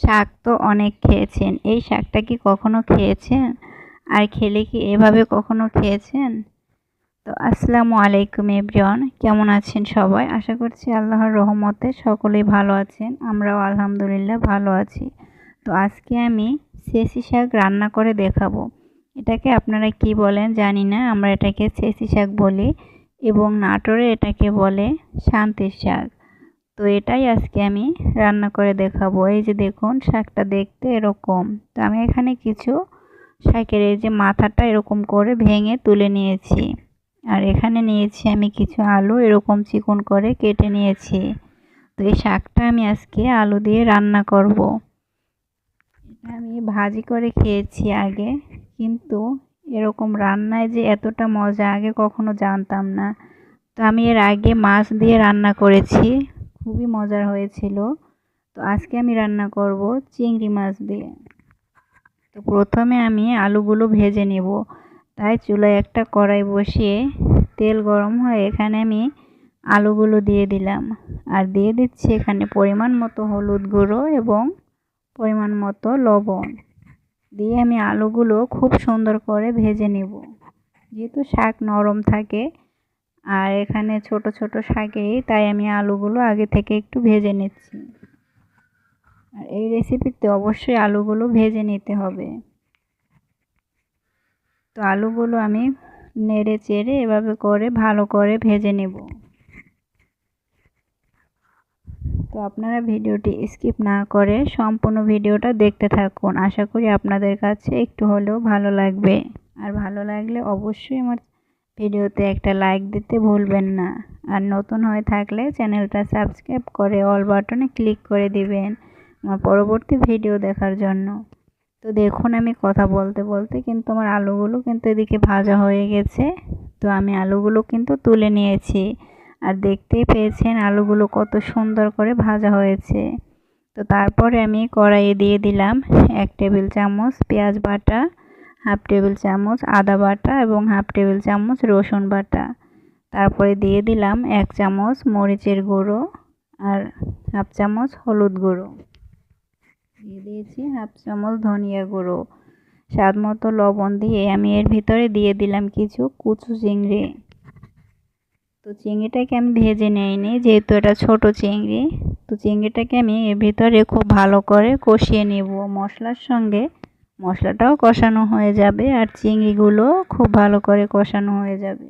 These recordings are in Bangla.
শাক তো অনেক খেয়েছেন। এই শাকটা কি কখনো খেয়েছেন? আর খেলে কি এভাবে কখনো খেয়েছেন? তো আসসালামু আলাইকুম এভরিওয়ান, কেমন আছেন সবাই? আশা করছি আল্লাহর রহমতে সকলেই ভালো আছেন, আমরাও আলহামদুলিল্লাহ ভালো আছি। তো আজকে আমি সেসি শাক রান্না করে দেখাবো। এটাকে আপনারা কি বলেন জানি না, আমরা এটাকে সেসি শাক বলি এবং নাটোরে এটাকে বলে শান্তির শাক। তো এটাই আজকে আমি রান্না করে দেখাবো। এই যে দেখুন, শাকটা দেখতে এরকম। তো আমি এখানে কিছু শাকের এই যে মাথাটা এরকম করে ভেঙে তুলে নিয়েছি। আর এখানে নিয়েছি আমি কিছু আলু, এরকম চিকন করে কেটে নিয়েছি। তো এই শাকটা আমি আজকে আলু দিয়ে রান্না করব। আমি ভাজি করে খেয়েছি আগে, কিন্তু এরকম রান্নায় যে এতটা মজা, আগে কখনো জানতাম না। তো আমি এর আগে মাছ দিয়ে রান্না করেছি। খুবই মজার হয়েছিল। তো আজকে আমি রান্না করব চিংড়ি মাছ দিয়ে। তো প্রথমে আমি আলুগুলো ভেজে নেব। তাই চুলায় একটা কড়াই বসিয়ে তেল গরম হয়ে এখানে আমি আলুগুলো দিয়ে দিলাম। আর দিয়ে দিচ্ছি এখানে পরিমাণ মতো হলুদ গুঁড়ো এবং পরিমাণ মতো লবণ। দিয়ে আমি আলুগুলো খুব সুন্দর করে ভেজে নেব। যেহেতু শাক নরম থাকে আর এখানে ছোট ছোট শাকেই তাই আমি আলুগুলো আগে থেকে একটু ভেজে নিচ্ছি। আর এই রেসিপিতে অবশ্যই আলুগুলো ভেজে নিতে হবে। তো আলুগুলো আমি নেড়ে চেড়ে এভাবে করে ভালো করে ভেজে নেব। তো আপনারা ভিডিওটি স্কিপ না করে সম্পূর্ণ ভিডিওটা দেখতে থাকুন। আশা করি আপনাদের কাছে একটু হলেও ভালো লাগবে। আর ভালো লাগলে অবশ্যই আমার ভিডিওতে একটা লাইক দিতে ভুলবেন না। আর নতুন হয়ে থাকলে চ্যানেলটা সাবস্ক্রাইব করে অল বাটনে ক্লিক করে দিবেন আমার পরবর্তী ভিডিও দেখার জন্য। তো দেখুন আমি কথা বলতে বলতে কিন্তু আমার আলুগুলো কিন্তু এদিকে ভাজা হয়ে গেছে। তো আমি আলুগুলো কিন্তু তুলে নিয়েছি। আর দেখতেই পেয়েছেন আলুগুলো কত সুন্দর করে ভাজা হয়েছে। তো তারপরে আমি কড়াইয়ে দিয়ে দিলাম এক টেবিল চামচ পেঁয়াজ বাটা। হাফ টেবিল চামচ আদা বাটা এবং হাফ টেবিল চামচ রসুন বাটা। তারপরে দিয়ে দিলাম এক চামচ মরিচের গুঁড়ো আর হাফ চামচ হলুদ গুঁড়ো। দিয়ে দিয়েছি হাফ চামচ ধনিয়া গুঁড়ো। স্বাদ মতো লবণ দিয়ে আমি এর ভিতরে দিয়ে দিলাম কিছু কুচু চিংড়ি। তো চিংড়িটাকে আমি ভেজে নেইনি, যেহেতু এটা ছোট চিংড়ি, তো চিংড়িটাকে আমি এর ভিতরে খুব ভালো করে কষিয়ে নেব। মশলার সঙ্গে মশলাটাও কষানো হয়ে যাবে আর চিংড়িগুলো খুব ভালো করে কষানো হয়ে যাবে।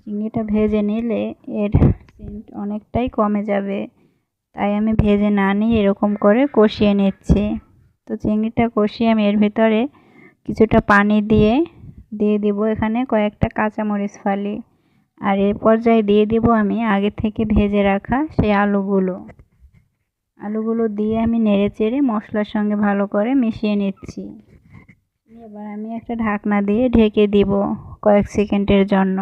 চিংড়িটা ভেজে নিলে এর সেন্ট অনেকটাই কমে যাবে, তাই আমি ভেজে না নিয়ে এরকম করে কষিয়ে নিচ্ছি। তো চিংড়িটা কষিয়ে আমি এর ভিতরে কিছুটা পানি দিয়ে দিয়ে দিব এখানে কয়েকটা কাঁচামরিচ ফালি। আর এর পর্যায়ে দিয়ে দিব আমি আগে থেকে ভেজে রাখা সেই আলুগুলো। আলুগুলো দিয়ে আমি নেড়ে চেড়ে মশলার সঙ্গে ভালো করে মিশিয়ে নিচ্ছি। এবার আমি একটা ঢাকনা দিয়ে ঢেকে দিব কয়েক সেকেন্ডের জন্য।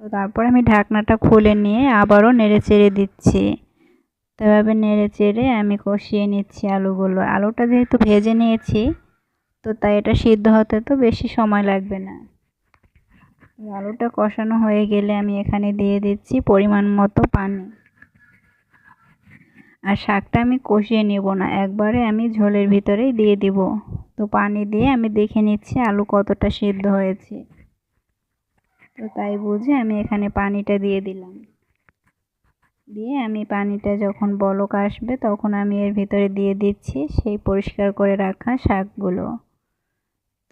তো তারপর আমি ঢাকনাটা খুলে নিয়ে আবারও নেড়ে চেড়ে দিচ্ছি। তো এভাবে নেড়ে চেড়ে আমি কষিয়ে নিচ্ছি আলুগুলো। আলুটা যেহেতু ভেজে নিয়েছি, তো তাই এটা সিদ্ধ হতে তো বেশি সময় লাগবে না। আলুটা কষানো হয়ে গেলে আমি এখানে দিয়ে দিচ্ছি পরিমাণ মতো পানি। আর শাকটা আমি কষিয়ে নেব না, একবারে আমি ঝোলের ভিতরেই দিয়ে দিব। তো পানি দিয়ে আমি দেখে নিচ্ছি আলু কতটা সিদ্ধ হয়েছে। তো তাই বুঝে আমি এখানে পানিটা দিয়ে দিলাম। দিয়ে আমি পানিটা যখন বলক আসবে তখন আমি এর ভিতরে দিয়ে দিচ্ছি সেই পরিষ্কার করে রাখা শাকগুলো।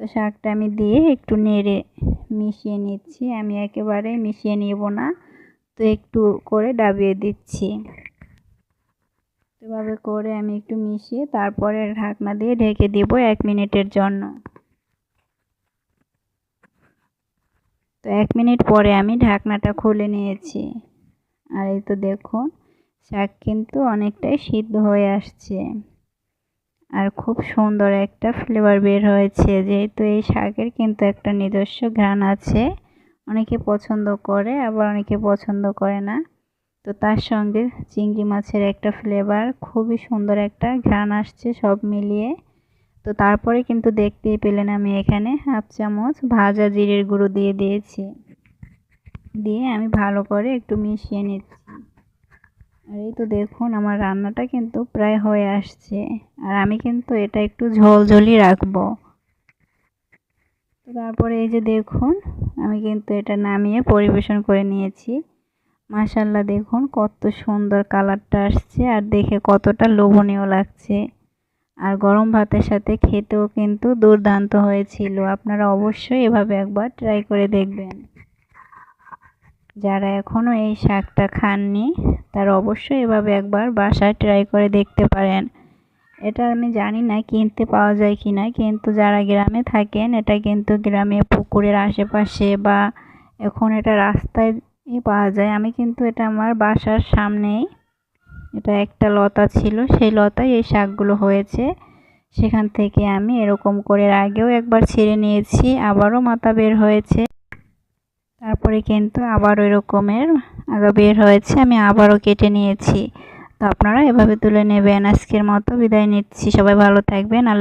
তো শাকটা আমি দিয়ে একটু নেড়ে মিশিয়ে নিচ্ছি, আমি একেবারে মিশিয়ে নেব না। তো একটু করে ডাবিয়ে দিচ্ছি। এভাবে করে আমি একটু মিশিয়ে তারপরে ঢাকনা দিয়ে ঢেকে দিব এক মিনিটের জন্য। তো এক মিনিট পরে আমি ঢাকনাটা খুলে নিয়েছি। আর এই তো দেখুন, শাক কিন্তু অনেকটাই সিদ্ধ হয়ে আসছে। আর খুব সুন্দর একটা ফ্লেভার বের হয়েছে। যেহেতু এই শাকের কিন্তু একটা নিজস্ব ঘ্রাণ আছে, অনেকে পছন্দ করে, আবার অনেকে পছন্দ করে না। তো তার সঙ্গে চিংড়ি মাছের একটা ফ্লেভার খুবই সুন্দর একটা ঘ্রাণ আসছে সব মিলিয়ে। তো তারপরে কিন্তু দেখতেই পেলেন আমি এখানে হাফ চামচ ভাজা জিরের গুঁড়ো দিয়ে দিয়েছি। দিয়ে আমি ভালো করে একটু মিশিয়ে নিচ্ছি। আর এই তো দেখুন আমার রান্নাটা কিন্তু প্রায় হয়ে আসছে। আর আমি কিন্তু এটা একটু ঝোল ঝোলই রাখব তারপরে এই যে দেখুন, আমি কিন্তু এটা নামিয়ে পরিবেশন করে নিয়েছি। মাশাল্লাহ দেখুন, কত সুন্দর কালারটা আসছে আর দেখে কতটা লোভনীয় লাগছে। আর গরম ভাতের সাথে খেতেও কিন্তু দুর্দান্ত হয়েছিল। আপনারা অবশ্যই এভাবে একবার ট্রাই করে দেখবেন। যারা এখনও এই শাকটা খাননি, তারা অবশ্যই এভাবে একবার বাসায় ট্রাই করে দেখতে পারেন। এটা আমি জানি না কিনতে পাওয়া যায় কি না কিন্তু যারা গ্রামে থাকেন, এটা কিন্তু গ্রামে পুকুরের আশেপাশে বা এখন এটা রাস্তায় পাওয়া যায়। আমি কিন্তু এটা আমার বাসার সামনেই এটা একটা লতা ছিল। সেই লতায় এই শাকগুলো হয়েছে। সেখান থেকে আমি এরকম করে আগেও একবার ছিঁড়ে নিয়েছি। আবারও মাথা বের হয়েছে। তারপরে কিন্তু আবার ওই রকমের আগা বের হয়েছে। আমি আবারও কেটে নিয়েছি। তো আপনারা এভাবে তুলে নেবেন। আজকের মতো বিদায় নিচ্ছি। সবাই ভালো থাকবেন।